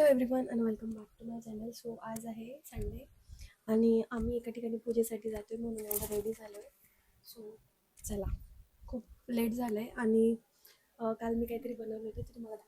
Hello everyone and welcome back to my channel so आज आहे Sunday आणि आम्ही एका ठिकाणी पूजेसाठी जातो आहे म्हणून एवढं रेडी झालो आहे सो चला. खूप लेट झालं आहे आणि काल मी काहीतरी बनवलं होतं ते तुम्हाला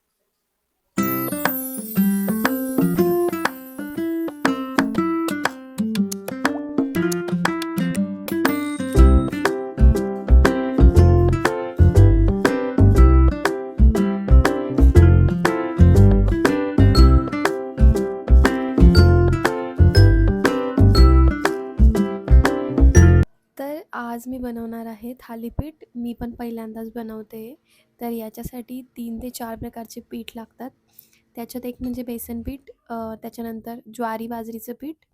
आज मी बनवणार आहे थालीपीठ. मी पण पहिल्यांदाच बनवते. तर याच्यासाठी तीन ते चार प्रकारचे पीठ लागतात. त्याच्यात एक म्हणजे बेसन पीठ त्याच्यानंतर ज्वारी बाजरीचं पीठ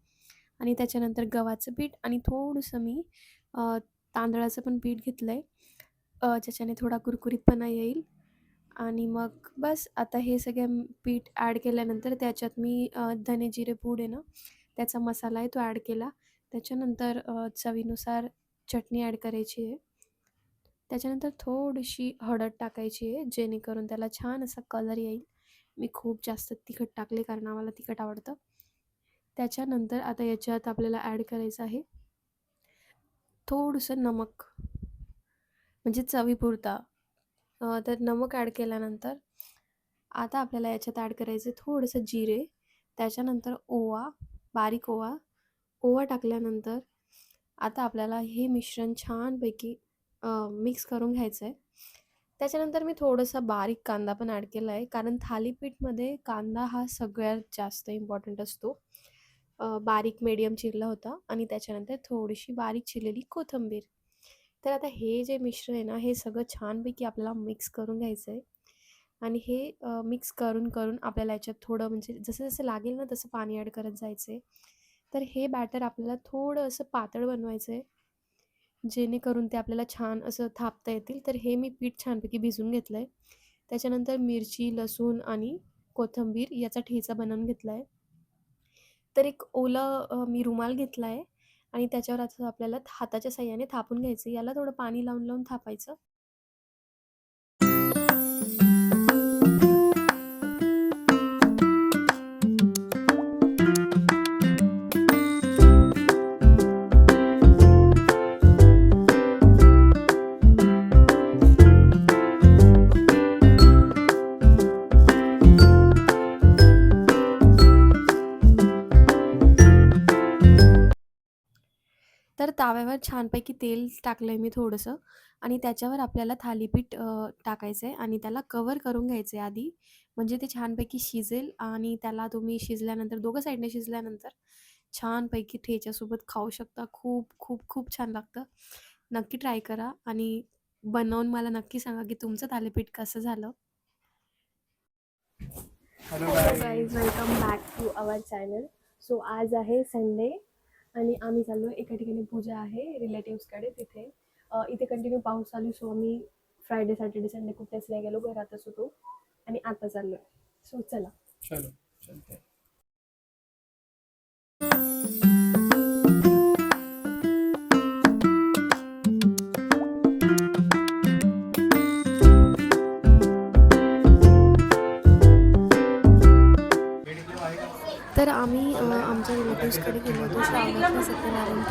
आणि त्याच्यानंतर गव्हाचं पीठ आणि थोडंसं मी तांदळाचं पण पीठ घेतलं आहे ज्याच्याने थोडा कुरकुरीतपणा येईल. आणि मग बस आता हे सगळे पीठ ॲड केल्यानंतर त्याच्यात मी धने जिरे पूड आहे ना त्याचा मसाला आहे तो ॲड केला. त्याच्यानंतर चवीनुसार चटणी ॲड करायची आहे. त्याच्यानंतर थोडीशी हळद टाकायची आहे जेणेकरून त्याला छान असा कलर येईल. मी खूप जास्त तिखट टाकले कारण आम्हाला तिखट आवडतं. त्याच्यानंतर आता याच्यात आपल्याला ॲड करायचं आहे थोडंसं नमक म्हणजे चवीपुरता. तर नमक ॲड केल्यानंतर आता आपल्याला याच्यात ॲड करायचं आहे थोडंसं जिरे त्याच्यानंतर ओवा बारीक ओवा. ओवा टाकल्यानंतर आता आपल्याला हे मिश्रण छानपैकी मिक्स करून घ्यायचं आहे त्याच्यानंतर मी थोडंसं बारीक कांदा पण ॲड केला आहे कारण थालीपीठमध्ये कांदा हा सगळ्यात जास्त इम्पॉर्टंट असतो. बारीक मीडियम चिरला होता आणि त्याच्यानंतर थोडीशी बारीक चिरलेली कोथिंबीर. तर आता हे जे मिश्रण आहे ना हे सगळं छानपैकी आपल्याला मिक्स करून घ्यायचं आहे आणि हे मिक्स करून करून आपल्याला याच्यात थोडं म्हणजे जसं जसं लागेल ना तसं पाणी ॲड करत जायचं आहे तर हे बॅटर आपल्याला थोडं असं पातळ बनवायचं आहे. जेणेकरून ते आपल्याला छान असं थापता येतील. तर हे मी पीठ छानपैकी भिजून घेतलं आहे त्याच्यानंतर मिरची लसूण आणि कोथिंबीर याचा ठेचा बनवून घेतला आहे तर एक ओला मी रुमाल घेतला आहे आणि त्याच्यावर असं आपल्याला हाताच्या साह्याने थापून घ्यायचं याला थोडं पाणी लावून लावून थापायचं. ताव्यावर छानपैकी तेल टाकलं आहे मी थोडंसं आणि त्याच्यावर आपल्याला थालीपीठ टाकायचं आहे आणि त्याला कवर करून घ्यायचं आहे आधी. म्हणजे ते छानपैकी शिजेल आणि त्याला तुम्ही शिजल्यानंतर दोघं साईडने शिजल्यानंतर छानपैकी ठेच्यासोबत खाऊ शकता. खूप खूप खूप छान लागतं. नक्की ट्राय करा आणि बनवून मला नक्की सांगा की तुमचं थालीपीठ कसं झालं. Hello guys guys welcome back to our channel so आज आहे संडे आणि आम्ही चाललो एका ठिकाणी पूजा आहे रिलेटिव्सकडे तिथे. इथे कंटिन्यू पाऊस चालू सो आम्ही फ्रायडे सॅटर्डे संडे कुठेच नाही गेलो घरातच होतो. आणि आता चाललो आहे सो चला. चलो चलते.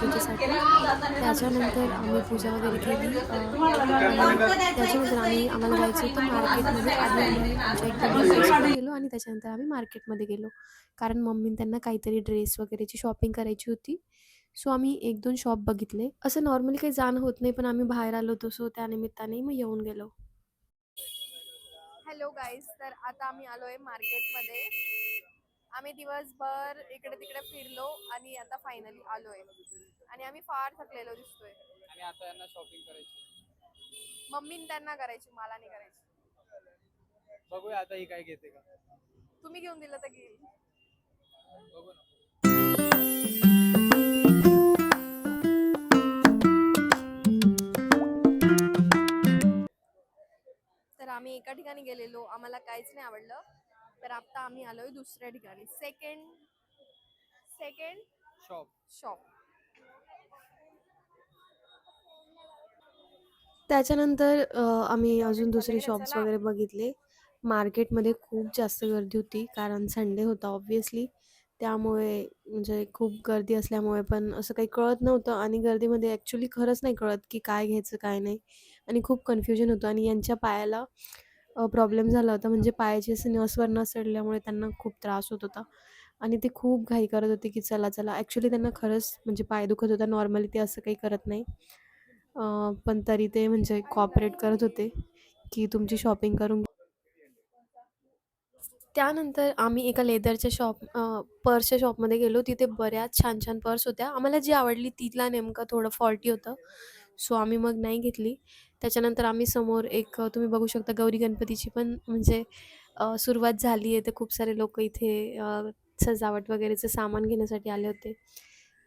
पूजेसाठी. त्याच्यानंतर आम्ही पूजा वगैरे केली. आणि त्याच्यानंतर आम्ही आम्हाला जायचं होतं मार्केटमध्ये. आम्ही आमच्या गेलो आणि त्याच्यानंतर आम्ही मार्केटमध्ये गेलो. कारण मम्मीने त्यांना काहीतरी ड्रेस वगैरेची शॉपिंग करायची होती. सो आम्ही एक दोन शॉप बघितले. असं नॉर्मली काही जाणं होत नाही पण आम्ही बाहेर आलो होतो. सो त्यानिमित्ताने मग येऊन गेलो. हॅलो गाईज तर आता आम्ही आलोय मार्केटमध्ये. आम्ही दिवसभर इकडे तिकडे फिरलो आणि आता फायनली आलोय. आणि आम्ही फार थकलेलो दिसतोय. आणि आता यांना शॉपिंग करायची. मम्मीन त्यांना करायची मला नाही करायची. बघूया आता ही काय घेते का. तुम्ही घेऊन दिलं तर घेईल. बघू ना. तर आम्ही एका ठिकाणी गेलेलो. आम्हाला काहीच नाही आवडलं. तर आता आम्ही आलोय दुसऱ्या ठिकाणी. सेकंड सेकंड शॉप शॉप त्याच्यानंतर अ, आम्ही अजून दुसरे शॉप्स वगैरे बघितले. मार्केटमध्ये खूप जास्त गर्दी होती कारण संडे होता ऑब्व्हियसली त्यामुळे म्हणजे खूप गर्दी असल्यामुळे पण असं काही कळत नव्हतं आणि गर्दीमध्ये ॲक्च्युली खरंच नाही कळत की काय घ्यायचं काय नाही. आणि खूप कन्फ्युजन होतं आणि यांच्या पायाला प्रॉब्लेम झाला होता. म्हणजे पायाचे असं नसवर न चढल्यामुळे त्यांना खूप त्रास होत होता. आणि ते खूप घाई करत होते की चला चला. ॲक्च्युली त्यांना खरंच म्हणजे पाय दुखत होता. नॉर्मली ते असं काही करत नाही. पण तरी ते म्हणजे कॉपरेट करत होते की तुमची शॉपिंग करून त्यानंतर आम्ही एका लेदरच्या शॉप पर्सच्या शॉपमध्ये गेलो. तिथे बऱ्याच छान छान पर्स होत्या. आम्हाला जी आवडली तिला नेमकं थोडं फॉल्टी होतं. सो आम्ही मग नाही घेतली. त्याच्यानंतर आम्ही समोर एक तुम्ही बघू शकता गौरी गणपतीची पण म्हणजे सुरुवात झाली आहे. तर खूप सारे लोक इथे सजावट वगैरेचं सामान घेण्यासाठी आले होते.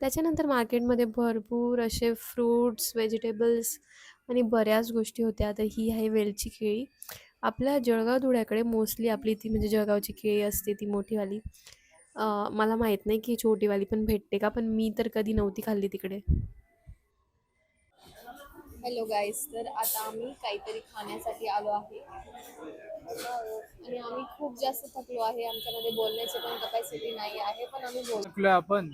त्याच्यानंतर मार्केटमध्ये भरपूर असे फ्रूट्स व्हेजिटेबल्स आणि बऱ्याच गोष्टी होत्या. तर ही आहे वेलची केळी. आपल्या जळगाव धुळ्याकडे मोस्टली आपली ती म्हणजे जळगावची केळी असते ती मोठीवाली. मला माहीत नाही की छोटीवाली पण भेटते का? पण मी तर कधी नव्हती खाल्ली तिकडे. हॅलो गाईज तर आता आम्ही काहीतरी खाण्यासाठी आलो आहे. आणि आम्ही खूप जास्त थकलो आहे आमच्यामध्ये बोलण्याची पण कपॅसिटी नाही आहे पण आम्ही बोल चुकलोय आपण.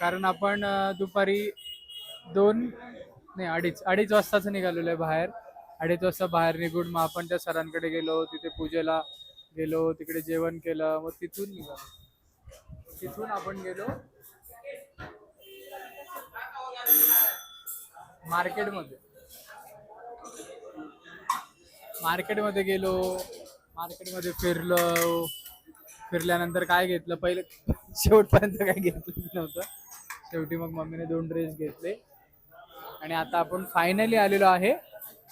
कारण आपण दुपारी दोन नाही अडीच अडीच वाजताच निघालेलो आहे बाहेर. अडीच वाजता बाहेर निघून मग आपण त्या सरांकडे गेलो तिथे पूजेला गेलो तिकडे जेवण केलं मग तिथून निघालो. तिथून आपण गेलो. मार्केटमध्ये. मार्केटमध्ये गेलो मार्केटमध्ये फिरलो. फिरल्यानंतर काय घेतलं? पहिले शेवटपर्यंत काय घेतलं नव्हतं. शेवटी मग मम्मीने दोन ड्रेस घेतले. आणि आता आपण फायनली आलेलो आहे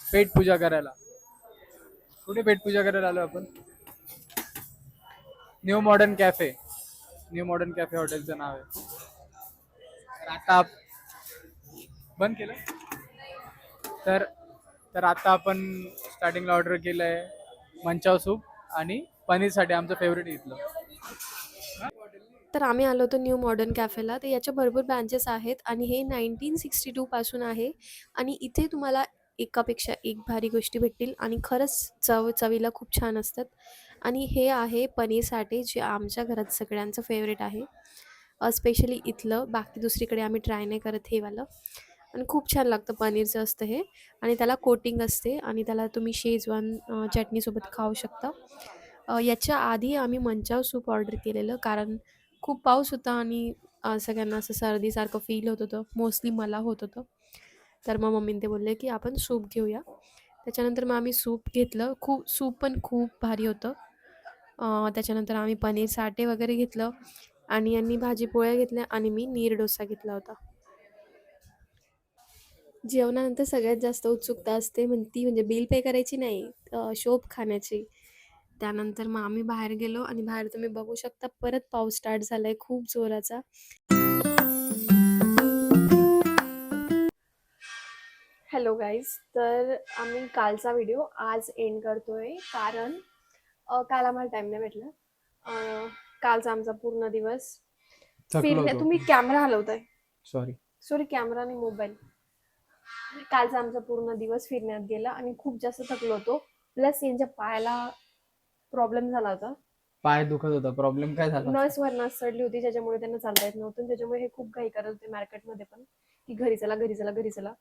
पेट पूजा करायला. कुठे पेट पूजा करायला आलो आपण? New modern cafe new modern cafe हॉटेलचं नाव आहे. तर आता बंद केलं? तर तर आता आपण स्टार्टिंगला ऑर्डर केलं आहे मंचाव सूप आणि पनीरसाठी आमचं फेवरेट इथलं. तर आम्ही आलो होतो न्यू मॉडर्न कॅफेला तर याच्या भरपूर ब्रँचेस आहेत आणि हे नाईन्टीन सिक्स्टी टूपासून आहे. आणि इथे तुम्हाला एकापेक्षा एक भारी गोष्टी भेटतील आणि खरंच चव चवीला खूप छान असतात. आणि हे आहे पनीर साठे जे आमच्या घरात सगळ्यांचं फेवरेट आहे. स्पेशली इथलं. बाकी दुसरीकडे आम्ही ट्राय नाही करत हे वालं. आणि खूप छान लागतं पनीरचं असतं हे. आणि त्याला कोटिंग असते आणि त्याला तुम्ही शेजवान चटणीसोबत खाऊ शकता. याच्या आधी आम्ही मंचाव सूप ऑर्डर केलेलं कारण खूप पाऊस होता आणि सगळ्यांना असं सर्दीसारखं फील होत होतं. मोस्टली मला होत होतं. तर मग मम्मीने ते बोलले की आपण सूप घेऊया. त्याच्यानंतर मग आम्ही सूप घेतलं. खूप सूप पण खूप भारी होतं. त्याच्यानंतर आम्ही पनीर साठे वगैरे घेतलं आणि यांनी भाजी पोळ्या घेतल्या आणि मी नीर डोसा घेतला होता. जेवणानंतर सगळ्यात जास्त उत्सुकता असते. म्हण ती म्हणजे बिल पे करायची नाही अ, शोप खाण्याची. त्यानंतर मग आम्ही बाहेर गेलो आणि बाहेर तुम्ही बघू शकता परत पाऊस स्टार्ट झालाय खूप जोराचा. हॅलो गाईज तर आम्ही कालचा व्हिडिओ आज एंड करतोय. कारण अ, काल आम्हाला टाइम नाही भेटला. अ, कालचा आमचा पूर्ण दिवस. फिरण्या तुम्ही कॅमेरा हलवताय. सॉरी सॉरी कॅमेरा आणि मोबाईल कालचा आमचा पूर्ण दिवस फिरण्यात गेला आणि खूप जास्त थकलो होतो. प्लस यांच्या पायाला प्रॉब्लेम झाला होता. पाय दुखत होता. प्रॉब्लेम काय झाला? नस वर नस चढली होती ज्याच्यामुळे त्यांना चालता येत नव्हतं. त्याच्यामुळे हे खूप घाई करत होते मार्केटमध्ये पण की घरी चला घरी चला घरी चला.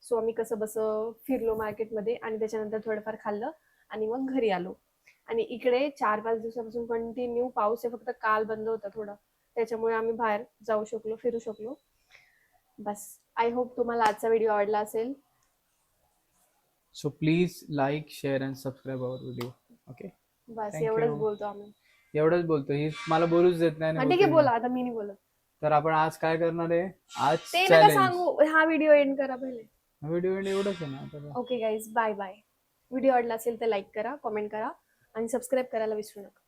सो आम्ही कसं बसं फिरलो मार्केटमध्ये आणि त्याच्यानंतर थोडंफार खाल्लं आणि मग घरी आलो. आणि इकडे चार पाच दिवसापासून कंटिन्यू पाऊस आहे फक्त काल बंद होता थोडा. त्याच्यामुळे आम्ही बाहेर जाऊ शकलो फिरू शकलो. बस. आय होप तुम्हाला आजचा व्हिडिओ आवडला असेल. So please like share and subscribe our video okay bus Thank एवढंच you. बोलतो आम्ही. एवढंच बोलतो. ही मला बोलूच देत नाही हा, आणि ठीक आहे बोलते बोला आता मी नाही बोलत. तर आपण आज काय करणार आहे? आज ते नका चॅलेंज सांगू हा व्हिडिओ एंड करा पहिले. व्हिडिओ एवढंच आहे ना आता okay guys bye bye video आवडला असेल तर लाईक करा कमेंट करा आणि सबस्क्राईब करायला विसरू नका.